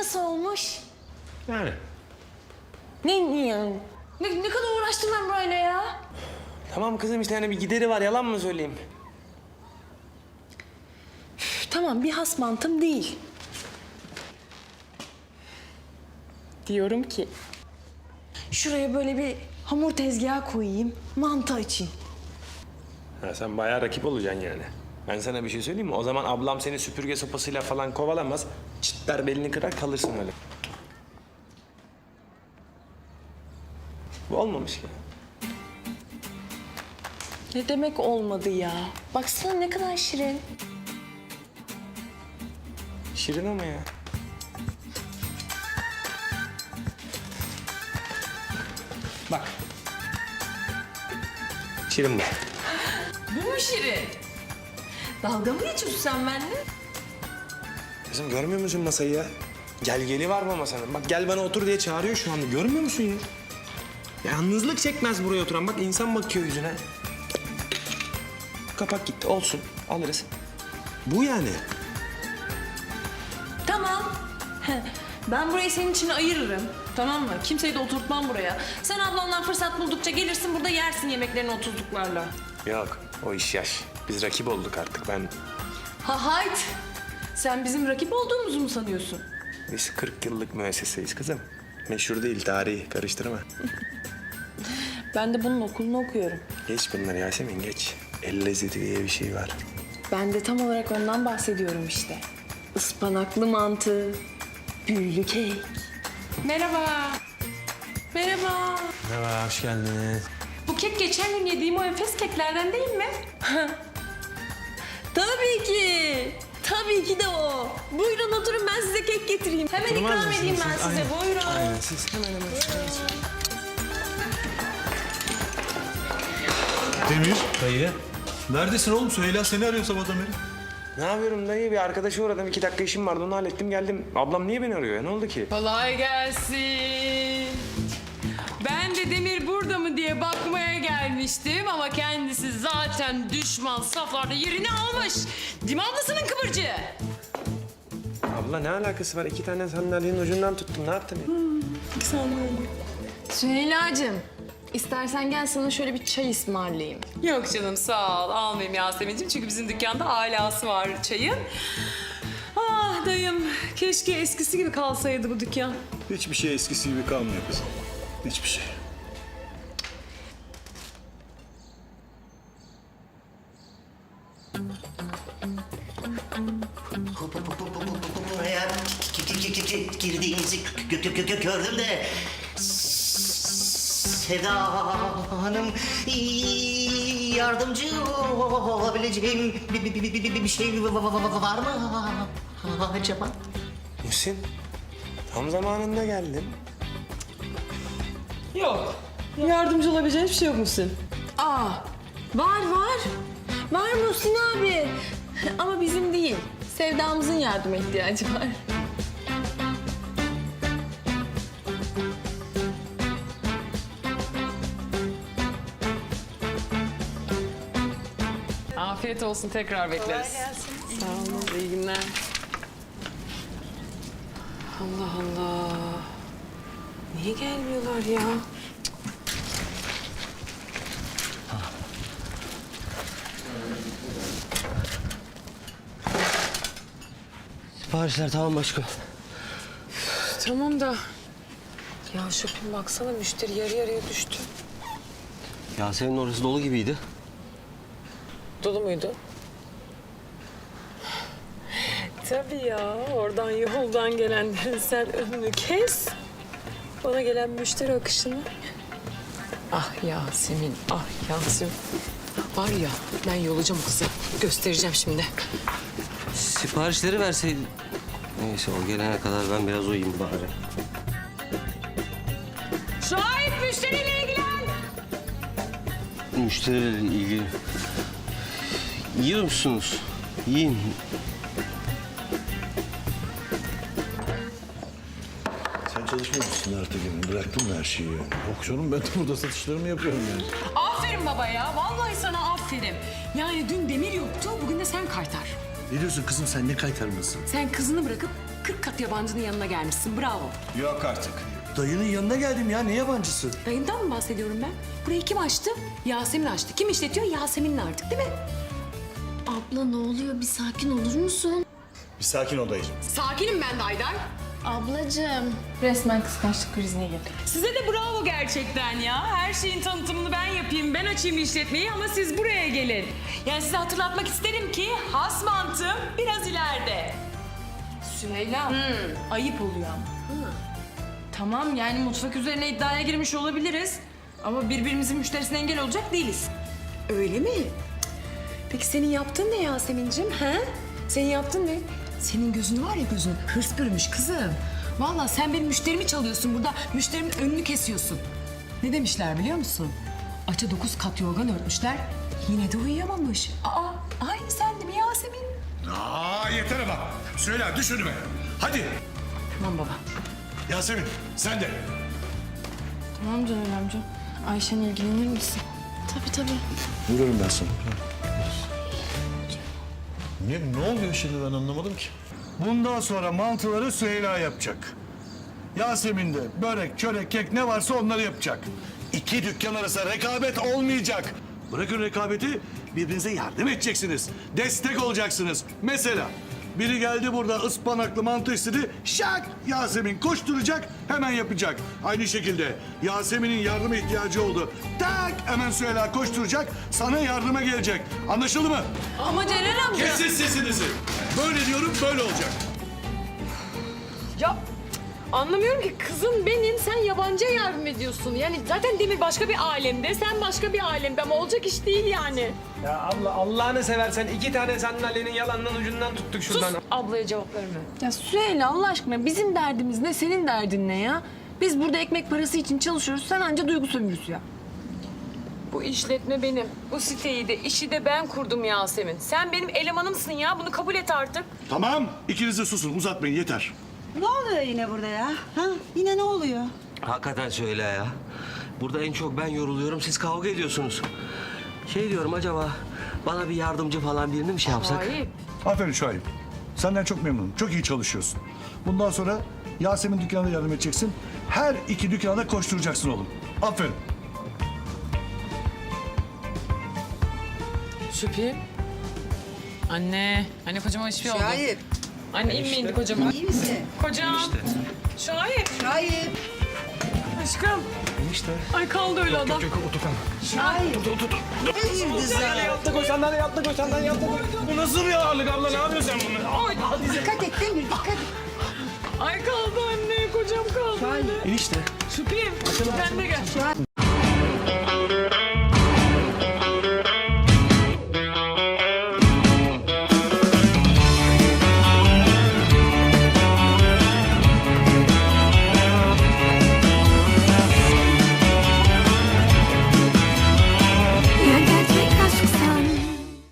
nasıl olmuş? Yani. Ne yani? Ne, ne kadar uğraştım ben burayla ya? Tamam kızım işte yani bir gideri var yalan mı söyleyeyim? Üf, tamam bir has mantım değil. Diyorum ki... Şuraya böyle bir hamur tezgahı koyayım, mantı açayım. Ha, sen bayağı rakip olacaksın yani. Ben sana bir şey söyleyeyim mi? O zaman ablam seni süpürge sopasıyla falan kovalamaz. Çıtlar belini kırar kalırsın öyle. Bu olmamış ki. Ne demek olmadı ya? Baksana ne kadar şirin. Şirin ama ya. Bak. Şirin bu. Bu mu şirin? Dalga mı geçiyorsun sen benimle? Kızım görmüyor musun masayı ya? Gel geli var mı masanın? Bak gel bana otur diye çağırıyor şu anda. Görmüyor musun ya? Yalnızlık çekmez buraya oturan. Bak insan bakıyor yüzüne. Kapak gitti. Olsun. Alırız. Bu yani. Tamam. Ben burayı senin için ayırırım. Tamam mı? Kimseyi de oturtmam buraya. Sen ablandan fırsat buldukça gelirsin burada yersin yemeklerini otuzluklarla. Yok. O iş yaş. Biz rakip olduk artık. Ben... Ha hayt. Sen bizim rakip olduğumuzu mu sanıyorsun? Biz 40 yıllık müesseseyiz kızım. Meşhur değil tarihi. Karıştırma. Ben de bunun okulunu okuyorum. Geç bunları Yasemin geç. El lezzeti diye bir şey var. Ben de tam olarak ondan bahsediyorum işte. Ispanaklı mantı, büllü kek. Merhaba. Merhaba. Merhaba, hoş geldiniz. Bu kek geçen gün yediğim o enfes keklerden değil mi? Tabii ki. Tabii ki de o. Buyurun oturun ben size kek getireyim. Hemen Oturmaz ikram edeyim ben siz? size. Aynen. Buyurun. Aynen siz hemen hemen. Demir. Dayı. Neredesin oğlum? Süheyla seni arıyor sabahtan beri. Ne yapıyorum dayı? Bir arkadaşa uğradım. iki dakika işim vardı. Onu hallettim geldim. Ablam niye beni arıyor ya? Ne oldu ki? Kolay gelsin. Gelmiştim ama kendisi zaten düşman saflarda yerini almış. Değil mi ablasının kıvırcığı? Abla ne alakası var? İki tane sandalyenin ucundan tuttum. Ne yaptın ya? Süheyla'cığım. istersen gel sana şöyle bir çay ısmarlayayım. Yok canım sağ ol almayayım Yasemin'ciğim çünkü bizim dükkanda alası var çayın. Ah dayım keşke eskisi gibi kalsaydı bu dükkan. Hiçbir şey eskisi gibi kalmıyor kızım. Hiçbir şey. Ki- girdiğinizi gö- gö- gö- gördüm de... Seda Hanım yardımcı olabileceğim bir, şey var mı acaba? Muhsin. Tam zamanında geldin. Yok. Yardımcı olabileceğin hiçbir şey yok musun? Aa, var var. Var Muhsin abi. Ama bizim değil. Sevdamızın yardıma ihtiyacı var. Afiyet olsun tekrar bekleriz. Sağ olun iyi günler. Allah Allah. Niye gelmiyorlar ya? Siparişler tamam başka. Tamam da... Ya şopun baksana müşteri yarı yarıya düştü. Yasemin orası dolu gibiydi. Dolu muydu? Tabii ya. Oradan yoldan gelenlerin sen önünü kes. Bana gelen müşteri akışını. Ah Yasemin, ah Yasemin. Var ya ben yolacağım kızı. Göstereceğim şimdi. Siparişleri verseydin. Neyse o gelene kadar ben biraz uyuyayım bari. Şahit müşteriyle ilgilen. Müşterilerle ilgili. Yiyor musunuz? Yiyin. Sen çalışmıyorsun artık yani. Bıraktın mı her şeyi? Yok canım ben de burada satışlarımı yapıyorum yani. Aferin baba ya. Vallahi sana aferin. Yani dün Demir yoktu, bugün de sen kaytar. Ne diyorsun kızım sen ne kaytarmasın? Sen kızını bırakıp 40 kat yabancının yanına gelmişsin. Bravo. Yok artık. Dayının yanına geldim ya ne yabancısı? Dayından mı bahsediyorum ben? Burayı kim açtı? Yasemin açtı. Kim işletiyor? Yasemin'le artık değil mi? Abla ne oluyor? Bir sakin olur musun? Bir sakin ol dayıcığım. Sakinim ben de Haydar. Ablacığım. Resmen kıskançlık krizine girdik. Size de bravo gerçekten ya. Her şeyin tanıtımını ben yapayım, ben açayım işletmeyi ama siz buraya gelin. Yani size hatırlatmak isterim ki has mantığım biraz ileride. Süheyla, ayıp oluyor ama. Tamam yani mutfak üzerine iddiaya girmiş olabiliriz. Ama birbirimizin müşterisine engel olacak değiliz. Öyle mi? Peki senin yaptığın ne Yasemin'cim? He? Senin yaptığın ne? Senin gözün var ya gözün hırs bürümüş kızım. Vallahi sen benim müşterimi çalıyorsun burada. Müşterimin önünü kesiyorsun. Ne demişler biliyor musun? Aça dokuz kat yorgan örtmüşler. Yine de uyuyamamış. Aa, aynı sen? Aa yeter ama. Söyle düş önüme. Hadi. Tamam baba. Yasemin sen de. Tamam Celal amca. Ayşen ilgilenir misin? Tabii tabii. Vururum ben sana. Ne, ne oluyor şimdi ben anlamadım ki. Bundan sonra mantıları Süheyla yapacak. Yasemin de börek, çörek, kek ne varsa onları yapacak. İki dükkan arasında rekabet olmayacak. Bırakın rekabeti, birbirinize yardım edeceksiniz. Destek olacaksınız. Mesela biri geldi burada ıspanaklı mantı istedi. Şak! Yasemin koşturacak, hemen yapacak. Aynı şekilde Yasemin'in yardıma ihtiyacı oldu. Tak! Hemen Süheyla koşturacak, sana yardıma gelecek. Anlaşıldı mı? Ama Celal amca... Kesin sesinizi. Böyle diyorum, böyle olacak. Ya anlamıyorum ki kızım benim sen yabancıya yardım ediyorsun. Yani zaten Demir başka bir alemde sen başka bir alemde ama olacak iş değil yani. Ya abla Allah'ını seversen iki tane sandalyenin yalandan ucundan tuttuk şuradan. Ablaya cevap verme. Ya Süheyla Allah aşkına bizim derdimiz ne, senin derdin ne ya? Biz burada ekmek parası için çalışıyoruz, sen anca duygu sömürüsü ya. Bu işletme benim. Bu siteyi de işi de ben kurdum Yasemin. Sen benim elemanımsın ya bunu kabul et artık. Tamam, ikiniz de susun, uzatmayın yeter. Ne oluyor yine burada ya? Ha? Yine ne oluyor? Hakikaten söyle ya. Burada en çok ben yoruluyorum, siz kavga ediyorsunuz. Şey diyorum acaba bana bir yardımcı falan birini mi şey yapsak? Hayır. Aferin Şahip. Senden çok memnunum. Çok iyi çalışıyorsun. Bundan sonra Yasemin dükkanına yardım edeceksin. Her iki dükkana da koşturacaksın oğlum. Aferin. Şüphi. Anne. Anne kocama hiçbir oldu. Şahip, Anne inme indi kocama. iyi Kocam. Şahip. Şahip, Aşkım. İşte. Ay kaldı öyle adam. Şahip. Hayırdır sana? Yaptık o sandalye yaptık o sandalye yaptık. Bu nasıl bir ağırlık abla ne yapıyorsun sen bunu? Dikkat et Demir, dikkat et. Ay kaldı anne. Kocam kaldı. İşte. Şüphi. Sen de gel.